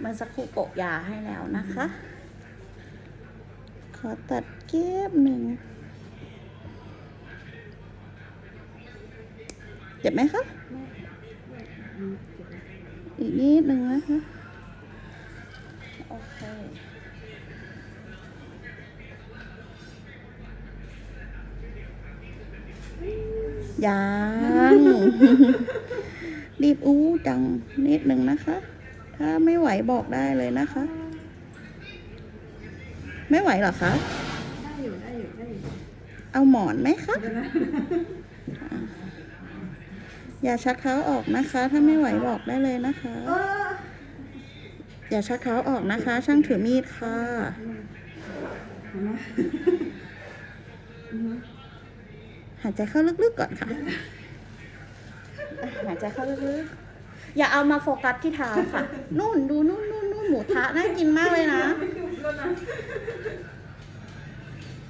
เมื่อสักครู่โปะยาให้แล้วนะคะ ขอตัดเก็บหนึ่งเจ็บไหมคะ อีกนิดหนึ่งนะคะ โอเคยังรีบอู้จังนิดหนึ่งนะคะ ถ้าไม่ไหวบอกได้เลยนะคะ ไม่ไหวเหรอคะได้อยู่ได้อยู่ได้อยู่เอาหมอนไหมคะเดี๋ยวนะอย่าชักเท้าออกนะคะ ถ้าไม่ไหวบอกได้เลยนะคะเอออย่าชักเท้าออกนะคะ ช่างถือมีดค่ะเห็นไหมอือฮึหายใจเข้าลึกๆก่อนค่ะ หายใจเข้าลึกๆ อย่าเอามาโฟกัสที่เท้าค่ะ นู่นดูนู่นนู่นนู่นหมูทะน่ากินมากเลยนะ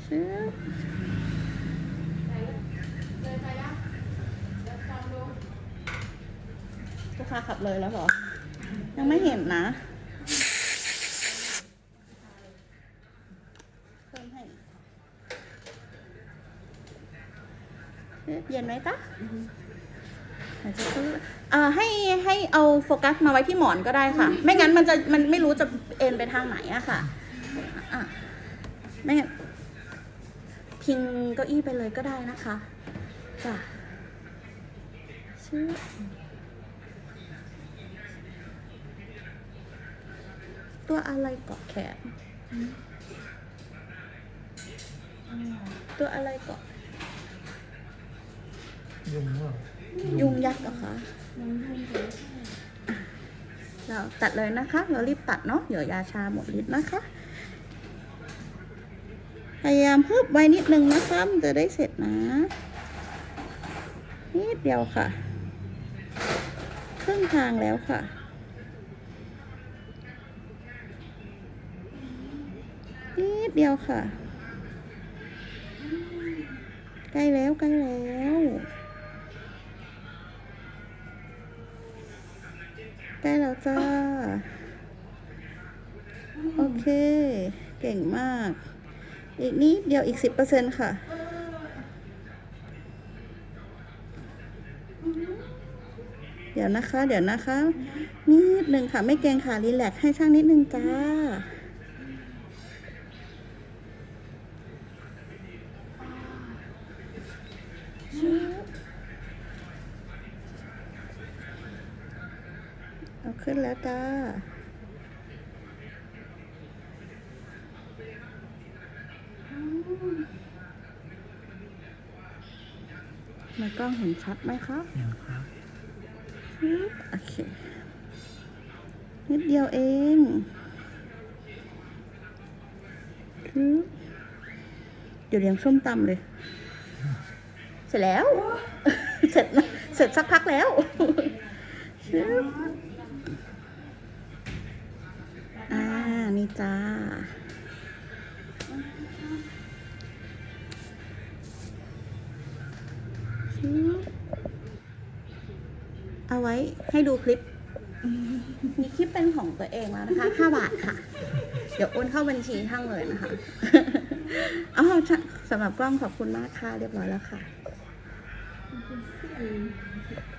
ชึบลูกค้าขับเลยแล้วเหรอ ยังไม่เห็นนะเพิ่มให้เย็นไหมจ๊ะ หายใจเข้าลึกอ่าให้ให้เอาโฟกัสมาไว้ที่หมอนก็ได้ค่ะ ไม่งั้นมันจะมันไม่รู้จะเอ็นไปทางไหนอะค่ะอะไม่งั้นพิงเก้าอี้ไปเลยก็ได้นะคะจ้ะชื่อตัวอะไรเกาะแขนตัวอะไรเกาะยุงว่า ยุงยักษ์เหรอคะมันยุ่งเราตัดเลยนะคะ เรารีบตัดเนาะเดี๋ยวยาชาหมดฤทธิ์นะคะ พยายามฮึบไว้นิดนึงนะคะ มันจะได้เสร็จนะ นิดเดียวค่ะ ครึ่งทางแล้วค่ะนิดเดียวค่ะ ใกล้แล้วใกล้แล้ว ได้แล้วจ้า โอเค เก่งมาก อีกนิดเดียวอีกสิบเปอร์เซ็นค่ะเดี๋ยวนะคะ เดี๋ยวนะคะ นิดหนึ่งค่ะ ไม่เกรงค่ะรีแลกซ์ให้ช่างนิดนึงจ้า เอาขึ้นแล้วจ้าในกล้องเห็นชัดไหมคะอย่างครับฮึโอเค นิดเดียวเองฮึบเดี๋ยวเลี้ยงส้มตำเลย เสร็จแล้ว เสร็จ เสร็จสักพักแล้ว จ้า เอาไว้ให้ดูคลิป มีคลิปเป็นของตัวเองแล้วนะคะ 5 บาทค่ะ เดี๋ยวโอนเข้าบัญชีช่างเลยนะคะอ๋อสำหรับกล้องขอบคุณมากค่ะ เรียบร้อยแล้วค่ะ